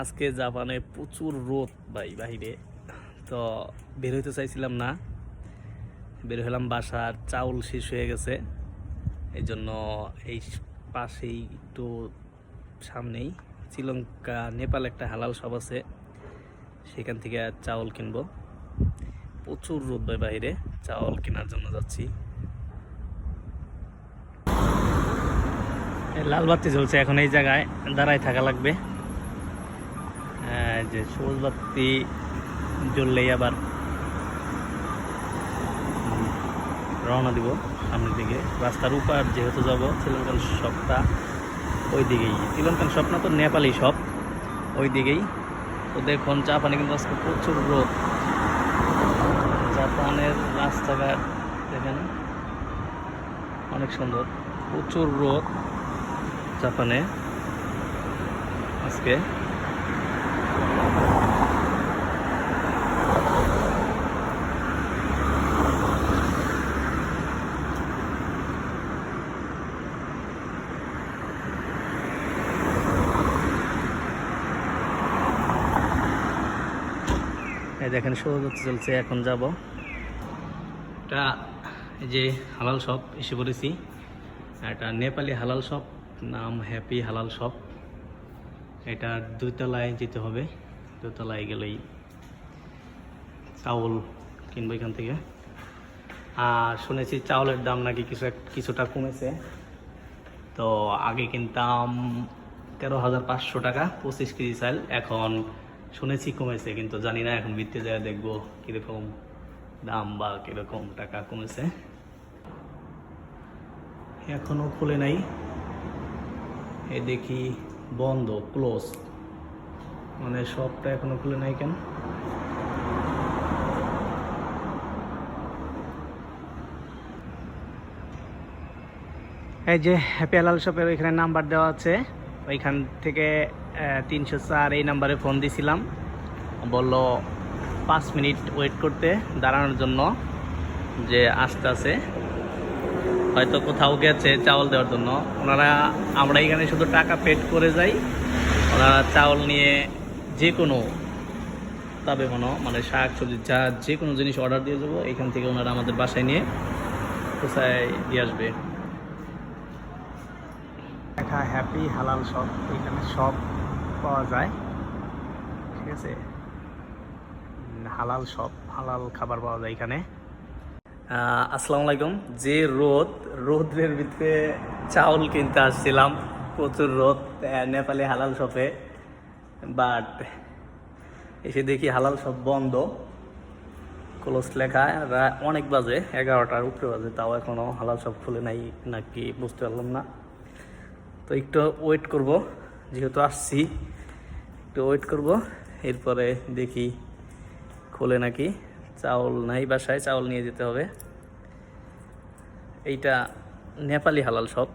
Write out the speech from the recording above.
আজকে জাপানে প্রচুর রোদ ভাই বাহিরে। তো বের হইতে চাইছিলাম না। বের হলাম বাসার, চাউল শেষ হয়ে গেছে। এই জন্য এই পাশেই একটু সামনেই শ্রীলঙ্কা, নেপাল একটা হালাল সব আছে। সেখান থেকে চাউল কিনবো। প্রচুর রোদ ভাই বাইরে চাউল কেনার জন্য যাচ্ছি। এই লাল বাতি জ্বলছে এখন এই জায়গায়, দাঁড়ায় থাকা লাগবে। যে সবুজ বাতি জ্বললেই আবার রওনা দিব সামনের দিকে। রাস্তার উপার যেহেতু যাব, শ্রীলঙ্কান শপটা ওই দিকেই শ্রীলঙ্কান শপ না তো নেপালি শপ ওই দিকেই তো দেখুন, জাপানে কিন্তু আজকে প্রচুর রোদ। জাপানের রাস্তাঘাট দেখেন, অনেক সুন্দর, প্রচুর রোদ জাপানে আজকে। এই দেখেন সৌরদত্ত চলছে, এখন যাব। এটা যে হালাল শপ, এসে পড়েছি। এটা নেপালি হালাল শপ, নাম হ্যাপি হালাল শপ। এটা দুইতলায় যেতে হবে। দুতলায় গেলেই চাউল কিনবো এখান থেকে। আর শুনেছি চাউলের দাম নাকি কিছু কিছুটা কমেছে। তো আগে কিনতাম তেরো হাজার পাঁচশো টাকা, পঁচিশ কেজি চাল। এখন শুনেছি কমেছে, কিন্তু জানি না এখন বৃত্তে যায় দেখব কীরকম দাম বা কীরকম টাকা কমেছে। এখনও খুলে নাই। এই দেখি বন্ধ, ক্লোজ। মানে শপটা এখনও খুলে নাই কেন? এই যে, হ্যাপি আলাল শপের ওইখানে নাম্বার দেওয়া আছে। ওইখান থেকে তিনশো চার এই নাম্বারে ফোন দিছিলাম। বলল, পাঁচ মিনিট ওয়েট করতে দাঁড়ানোর জন্য যে আসতে আছে। হয়তো কোথাও গেছে চাউল দেওয়ার জন্য। ওনারা, আমরা এখানে শুধু টাকা পেড করে যাই। ওনারা চাউল নিয়ে যে কোনো তবে কোনো মানে শাক সবজি যা যে কোনো জিনিস অর্ডার দিয়ে দেবো এখান থেকে ওনারা আমাদের বাসায় নিয়ে কোথায় দিয়ে আসবে। দেখা হ্যাপি হালাল শপ এখানে সব পাওয়া যায়। ঠিক আছে? হালাল শপ হালাল খাবার পাওয়া যায় এখানে। আসসালামু আলাইকুম। যে রোদ, রোদের ভিতরে চাউল কিনতে আসছিলাম, প্রচুর রোদ নেপালি হালাল শপে বাট এসে দেখি হালাল সব বন্ধ। ক্লোজ লেখা অনেক বাজে, এগারোটার উপরে বাজে, তাও এখনও হালাল সব খুলে নাই, নাকি বুঝতে পারলাম না। তো একটু ওয়েট করব, যেহেতু আসছি, একটু ওয়েট করব, এরপরে দেখি খোলে নাকি, চাউল নাই বাসায়, চাউল নিয়ে যেতে হবে। এইটা নেপালি হালাল শপ